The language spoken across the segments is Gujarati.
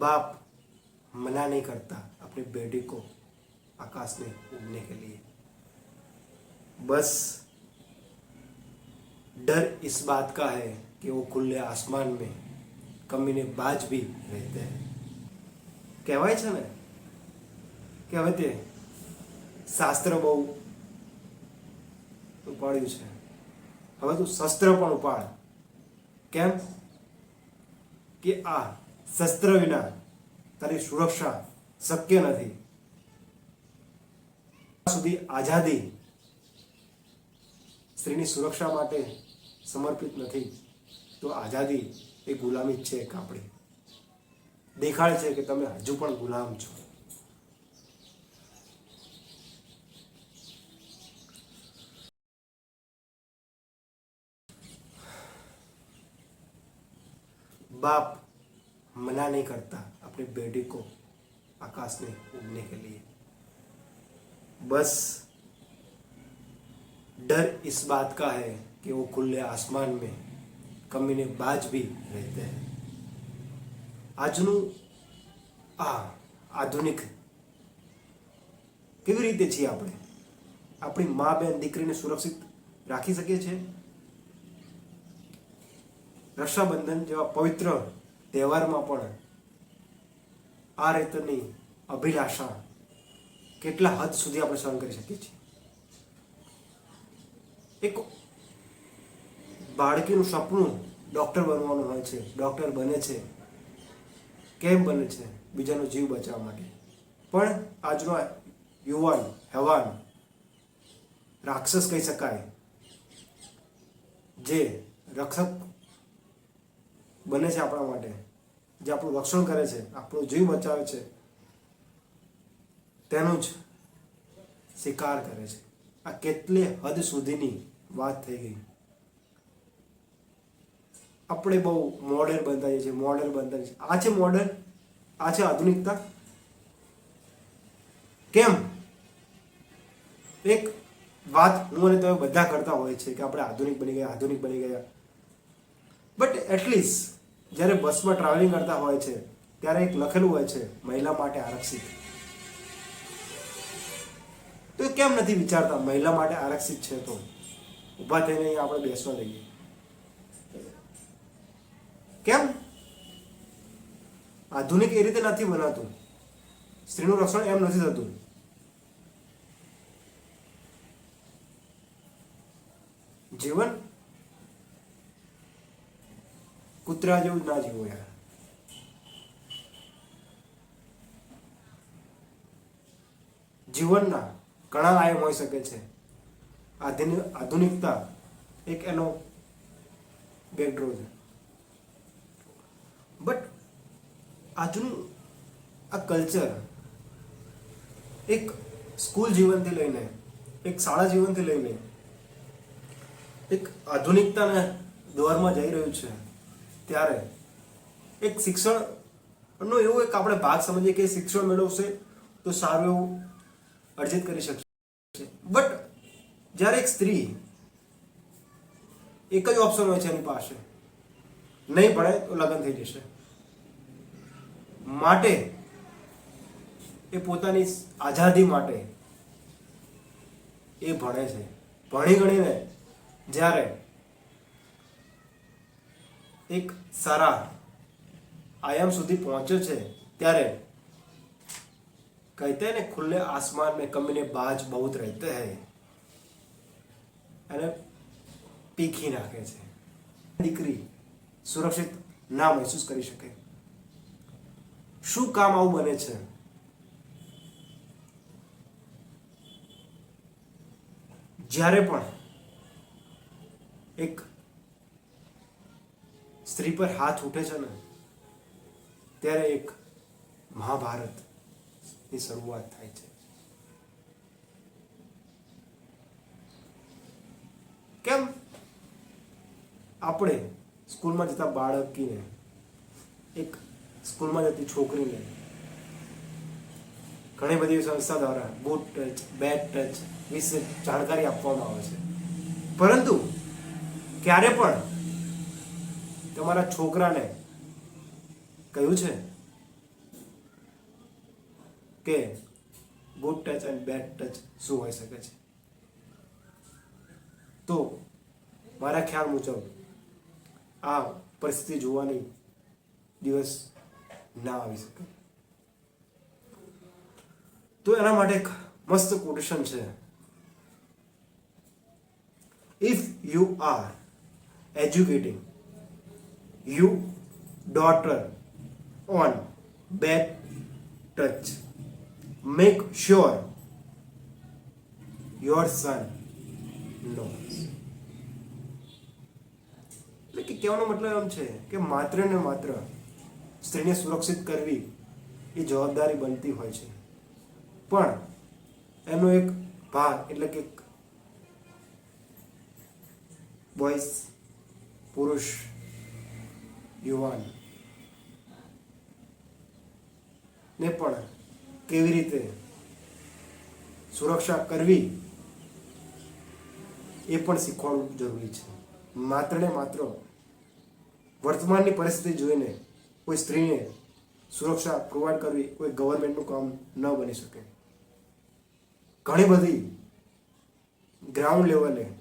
बाप मना नहीं करता अपनी बेटी को आकाश में उड़ने के लिए बस डर इस बात का है कि वो खुले आसमान में कमीने बाज भी रहते हैं કહેવાય છે ને કહેવાય તે શાસ્ત્ર બહુ ઉપાડ્યું છે હવે તું શસ્ત્ર પણ ઉપાડ કેમ કે આ શસ્ત્ર વિના તારી સુરક્ષા શક્ય નથી. સુધી આઝાદી સ્ત્રીની સુરક્ષા માટે સમર્પિત નથી. તો આઝાદી એ ગુલામી જ છે એક આપણી. દેખાડે છે કે તમે હજુ પણ ગુલામ છો. बाप मना नहीं करता अपनी बेटी को आकाश में उड़ने के लिए बस डर इस बात का है कि वो खुले आसमान में कमीने बाज भी रहते हैं આજનું આ આધુનિક કેવી રીતે છીએ આપણે આપણી મા બેન દીકરીને સુરક્ષિત રાખી શકીએ છીએ રક્ષાબંધન જેવા પવિત્ર તહેવારમાં પણ આ રીતની અભિલાષા કેટલા હદ સુધી આપણે સહન કરી શકીએ છીએ? એક બાળકીનું સપનું ડૉક્ટર બનવાનું હોય છે, ડૉક્ટર બને છે, કેમ બને છે, બીજાનો જીવ બચાવવા માટે. પણ આજનો યુવાન, હેવાન, રાક્ષસ કહી શકાય, જે રક્ષક બને છે આપણા માટે. જે આપણું રક્ષણ કરે છે, આપણો જીવ બચાવે છે, તેનો જ શિકાર કરે છે. આ કેટલી હદ સુધીની વાત થઈ ગઈ. આપણે બહુ મોડર્ન બનતા છીએ મોડર્ન બનતા જઈએ આ છે મોડર્ન આ છે આધુનિકતા. કેમ? એક વાત હું અને તમે બધા કરતા હોય છે કે આપણે આધુનિક બની ગયા, આધુનિક બની ગયા. બટ એટલીસ્ટ જ્યારે બસમાં ટ્રાવેલિંગ કરતા હોય છે, ત્યારે એક લખેલું હોય છે, મહિલા માટે આરક્ષિત. તો કેમ નથી વિચારતા, મહિલા માટે આરક્ષિત છે તો? ઊભા થઈને અહીંયા આપણે બેસવા લઈએ કેમ? આધુનિક એ રીતે નથી બનાતું સ્ત્રીનું રક્ષણ એમ નથી થતું. જીવન કૂતરા જેવું ના જીવો યાર. જીવનના ઘણા આયમ હોઈ શકે છે. આધુનિક આધુનિકતા એક એનો બેકડ્રો છે. બટ આજનું આ કલ્ચર એક સ્કૂલ જીવનથી લઈને, એક શાળા જીવનથી લઈને, એક આધુનિકતાના દોરમાં જઈ રહ્યું છે. ત્યારે એક શિક્ષણનો એવો એક આપણે ભાગ સમજીએ કે શિક્ષણ મેળવશે તો સારું એવું અર્જિત કરી શકશે. બટ જ્યારે એક સ્ત્રી એક જ ઓપ્શન હોય છે એની પાસે, નહીં ભણે તો લગ્ન થઈ જશે. માટે એ પોતાની આઝાદી માટે એ ભણે છે. ભણી ગણીને જ્યારે એક સારા આયામ સુધી પહોંચ્યો છે ત્યારે કહેતે हैं ना खुले आसमान में कमीने बाज बहुत रहते हैं અને પીખી નાખે છે દીકરી સુરક્ષિત ના મહેસૂસ કરી શકે શું કામ આવું બને છે જ્યારે પણ એક સ્ત્રી પર હાથ ઉઠે છે ને, ત્યારે એક મહાભારતની શરૂઆત થાય છે. કેમ? આપણે સ્કૂલમાં જતા બાળકીને એક સ્કૂલમાં જતી છોકરીને ઘણી બધી સંસ્થા દ્વારા બૂટ ટચ બેટ ટચ વિશે જાણકારી આપવામાં આવે છે. પરંતુ ક્યારે પણ તમારા છોકરાને કહ્યું છે કે good touch and bad touch શું હોઈ શકે છે? તો મારા ખ્યાલ મુજબ આ પરિસ્થિતિ જોવાની દિવસ ના આવી શકે. તો એના માટે એક મસ્ત કોટેશન છે. If you are educating you daughter on bad touch make sure your son knows. એટલે કે કહેવાનો મતલબ એમ છે કે માત્ર ને માત્ર સ્ત્રીને સુરક્ષિત કરવી એ જવાબદારી બનતી હોય છે. પણ એનો એક ભાગ એટલે કે બોયસ પુરુષ યુવાન. ને પણ કેવી રીતે સુરક્ષા કરવી એ પણ શીખવાડવું જરૂરી છે. માત્ર ને માત્ર વર્તમાનની પરિસ્થિતિ જોઈને કોઈ સ્ત્રીને સુરક્ષા પ્રોવાઈડ કરવી કોઈ ગવર્મેન્ટનું કામ ન બની શકે. ઘણી બધી ગ્રાઉન્ડ લેવલે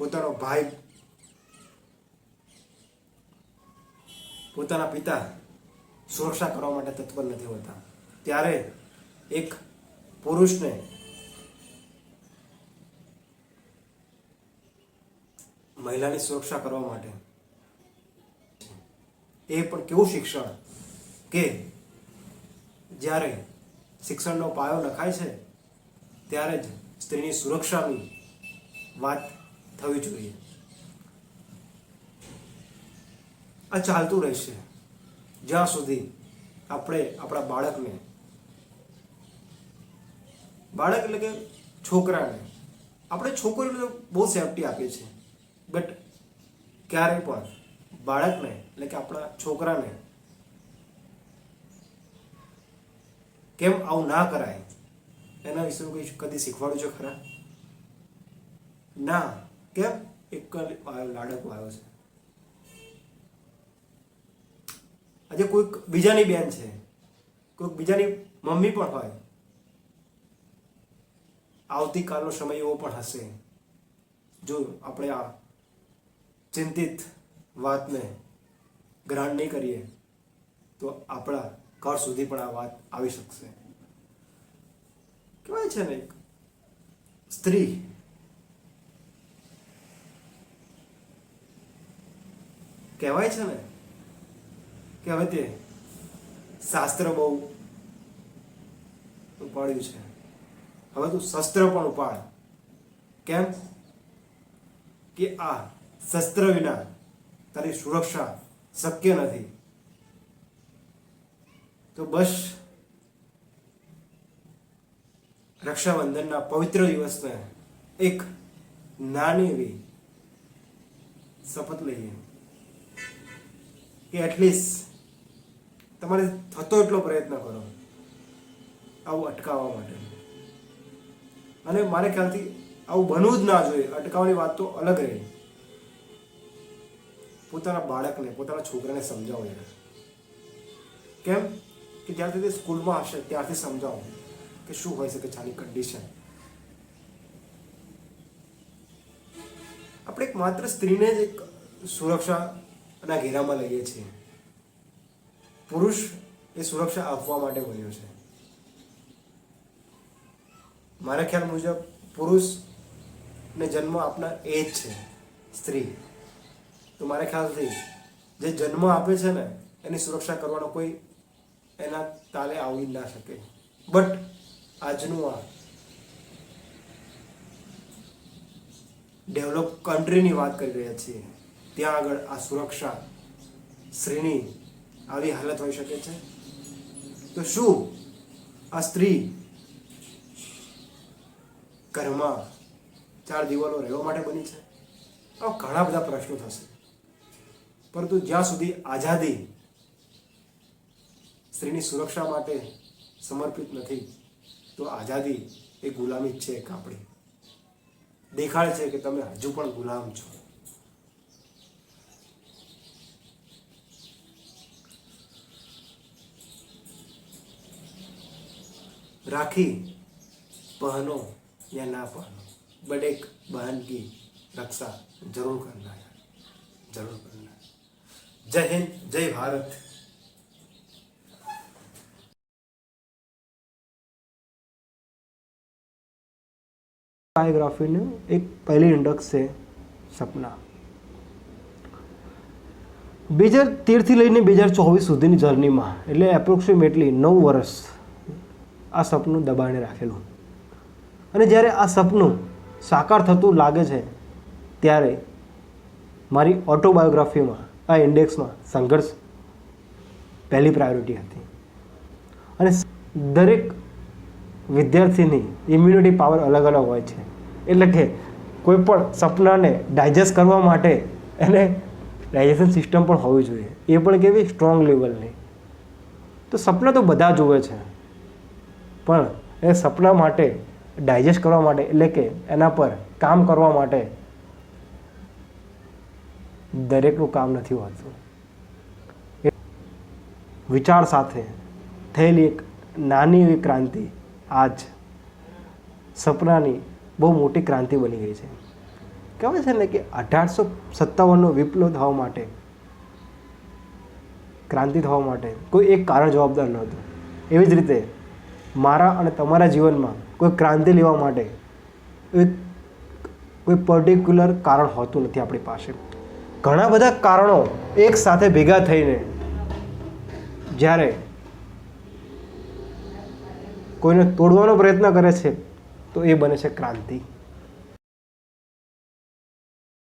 પોતાનો ભાઈ, પોતાના પિતા સુરક્ષા કરવા માટે તત્પર નથી હોતા. ત્યારે એક પુરુષને મહિલાની સુરક્ષા કરવા માટે એ પણ કેવું શિક્ષણ કે જ્યારે શિક્ષણનો પાયો નખાય છે, ત્યારે જ સ્ત્રીની સુરક્ષાની વાત થવી જોઈએ. આ ચાલતું રહેશે. જ્યાં સુધી આપણે આપણા બાળકને, બાળક એટલે કે છોકરાને, આપણે છોકરીઓને બહુ સેફટી આપીએ છીએ. બટ ક્યારેય પણ બાળકને એટલે કે આપણા છોકરાને કેમ આવું ના કરાય? એના વિશે કંઈ કદી શીખવાડ્યું છે ખરા? ના. કેમ એક લાડકો આવ્યો છે? આજે કોઈક બીજાની બેન છે. કોઈક બીજાની મમ્મી પણ હોય. આવતીકાલનો સમય એવો પણ હશે. જો આપણે આ ચિંતિત વાતને ગ્રહણ નહીં કરીએ, તો આપણા ઘર સુધી પણ આ વાત આવી શકશે. કહેવાય છે ને એક સ્ત્રી કહેવાય છે ને? કે હવે તે. શાસ્ત્ર બહુ ઉપાડ્યું છે. હવે તું શસ્ત્ર પણ ઉપાડ. કેમ? કે આ શસ્ત્ર વિના તારી સુરક્ષા શક્ય નથી. તો બસ રક્ષાબંધનના પવિત્ર દિવસને એક નાની એવી શપથ લઈએ. કે એટલીસ્ટ તમારે થતો એટલો પ્રયત્ન કરો. આવું અટકાવવા માટે. અને મારે ખ્યાલથી આવું બનવું જ ના જોઈએ. અટકાવવાની વાત તો અલગ રહી. પોતાના બાળકને, પોતાના છોકરાને સમજાવો એને. કેમ? કે જ્યારથી તે સ્કૂલમાં હશે ત્યારથી સમજાવો કે શું હોઈ શકે છે આની કન્ડિશન આપણે એક માત્ર સ્ત્રીને જ એક સુરક્ષાના ઘેરામાં લઈએ છીએ. પુરુષ એ સુરક્ષા આપવા માટે બન્યો છે. મારા ખ્યાલ મુજબ પુરુષને જન્મ આપનાર એ જ છે, સ્ત્રી. તો મારા ખ્યાલથી જે જન્મ આપે છે ને, એની સુરક્ષા કરવાનો કોઈ એના તાલે આવી ના શકે. બટ આજનું આ ડેવલપ કન્ટ્રીની વાત કરી રહ્યા છીએ. ત્યાં આગળ આ સુરક્ષા સ્ત્રીની આવી હાલત હોઈ શકે છે. તો શું આ સ્ત્રી ઘરમાં ચાર દિવાલો રહેવા માટે બની છે? આવા ઘણા બધા પ્રશ્નો થશે. પરંતુ જ્યાં સુધી આઝાદી સ્ત્રીની સુરક્ષા માટે સમર્પિત નથી, તો આઝાદી એ ગુલામી છે આપણી. દેખાડે છે કે તમે હજુ પણ ગુલામ છો. राखी पहनो या ना पहनो बट एक बहन की रक्षा जरूर करना है जरूर करना है जय हिंद जय भारत બાયોગ્રાફીનું એક પહેલી ઇન્ડેક્સ છે સપના બે હજાર તેરથી લઈને બે હજાર ચોવીસ સુધીની જર્નીમાં એટલે એપ્રોક્સિમેટલી નવ વર્ષ આ સપનું દબાણે રાખેલું. અને જ્યારે આ સપનું સાકાર થતું લાગે છે, ત્યારે મારી ઓટોબાયોગ્રાફીમાં, આ ઇન્ડેક્સમાં સંઘર્ષ પહેલી પ્રાયોરિટી હતી. અને દરેક વિદ્યાર્થીની ઇમ્યુનિટી પાવર અલગ અલગ હોય છે. એટલે કે કોઈ પણ સપનાને ડાયજેસ્ટ કરવા માટે એને ડાયજેશન સિસ્ટમ પણ હોવી જોઈએ. એ પણ કેવી? સ્ટ્રોંગ લેવલની તો સપના તો બધા જુએ છે. પણ એ સપના માટે ડાયજેસ્ટ કરવા માટે, એટલે કે એના પર કામ કરવા માટે દરેકનું કામ નથી હોતું. વિચાર સાથે થયેલી એક નાની એવી ક્રાંતિ આજ સપનાની બહુ મોટી ક્રાંતિ બની ગઈ છે. કહેવાય છે ને કે અઢારસો સત્તાવનનો વિપ્લવ થવા માટે, ક્રાંતિ થવા માટે કોઈ એક કારણ જવાબદાર નહોતું એવી જ રીતે મારા અને તમારા જીવનમાં કોઈ ક્રાંતિ લેવા માટે એક કોઈ પર્ટિક્યુલર કારણ હોતું નથી આપણી પાસે. ઘણા બધા કારણો એક સાથે ભેગા થઈને જ્યારે કોઈને તોડવાનો પ્રયત્ન કરે છે, તો એ બને છે ક્રાંતિ.